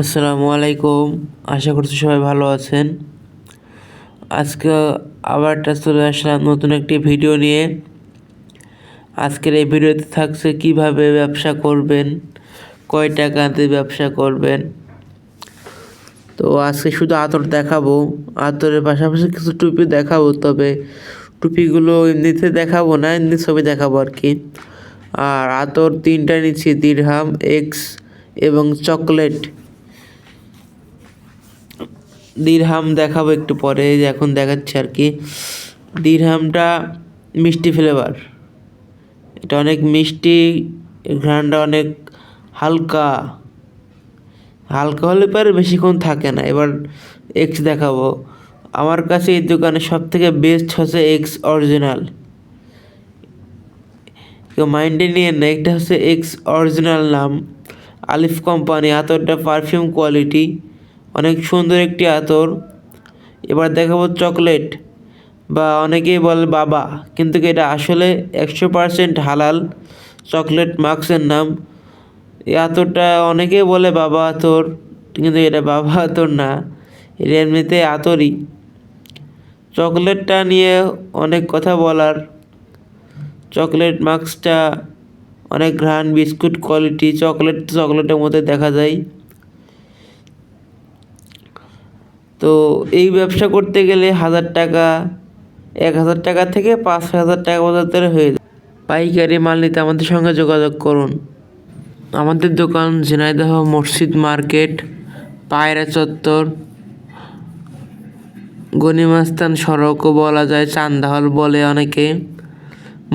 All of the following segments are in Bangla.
আসসালামু আলাইকুম। আশা করছি সবাই ভালো আছেন। আজকে আবার চলে আসলাম নতুন একটি ভিডিও নিয়ে। আজকের এই ভিডিওতে থাকছে কীভাবে ব্যবসা করবেন, কয় টাকাতে ব্যবসা করবেন। তো আজকে শুধু আতর দেখাবো। আতরের পাশাপাশি কিছু টুপি দেখাবো, তবে টুপিগুলো এমনিতে দেখাবো না, এমনি ছবি দেখাবো আর কি। আর আতর তিনটা নিচ্ছি দিরহাম এক্স এবং চকলেট দিরহাম দেখাবো একটু পরে এখন দেখাচ্ছি আর কি। দিরহামটা মিষ্টি ফ্লেভার এটা অনেক মিষ্টি ঘ্রাণটা অনেক হালকা। হালকা হলে পরে বেশিক্ষণ থাকে না। এবার এক্স দেখাবো। আমার কাছে এই দোকানে সব থেকে বেস্ট হচ্ছে এক্স অরিজিনাল কেউ মাইন্ডে নিয়ে না এটা হচ্ছে এক্স অরিজিনাল নাম। আলিফ কোম্পানি আতরটা পারফিউম কোয়ালিটি অনেক সুন্দর একটি আতর। এবার দেখাবো চকলেট, বা অনেকেই বলে বাবা, কিন্তু এটা আসলে একশো পারসেন্ট হালাল চকলেট মার্কসের নাম। এই আতরটা অনেকেই বলে বাবা আতর, কিন্তু এটা বাবা আতর না, এটা এমনিতে আতরই। চকলেটটা নিয়ে অনেক কথা বলার। চকলেট মাস্কটা অনেক ঘ্রাণ, বিস্কুট কোয়ালিটি, চকলেট চকলেটের মধ্যে দেখা যায়। তো এই ব্যবসা করতে গেলে হাজার টাকা, এক হাজার টাকা থেকে পাঁচ হাজার টাকা পর্যন্ত হয়ে যায়। পাইকারি মাল নিতে আমাদের সঙ্গে যোগাযোগ করুন। আমাদের দোকান ঝিনাইদহ মসজিদ মার্কেট, পায়রা চত্বর গনিমাস্তান সড়কও বলা যায়, চান্দাহল বলে অনেকে।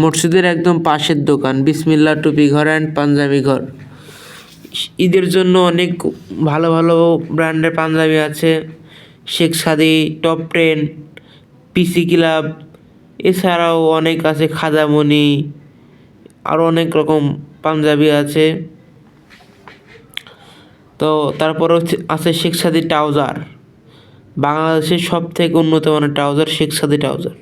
মসজিদের একদম পাশের দোকান বিসমিল্লা টুপি ঘর অ্যান্ড পাঞ্জাবি ঘর। ঈদের জন্য অনেক ভালো ভালো ব্র্যান্ডের পাঞ্জাবি আছে। Sheikh Sadi, top ten PC club এছাড়াও অনেক আছে খাজামণি আরও অনেক রকম পাঞ্জাবি আছে। তো তারপর আছে শেখ সাদি ট্রাউজার। বাংলাদেশের সব থেকে উন্নত মানের ট্রাউজার শেখ সাদি ট্রাউজার।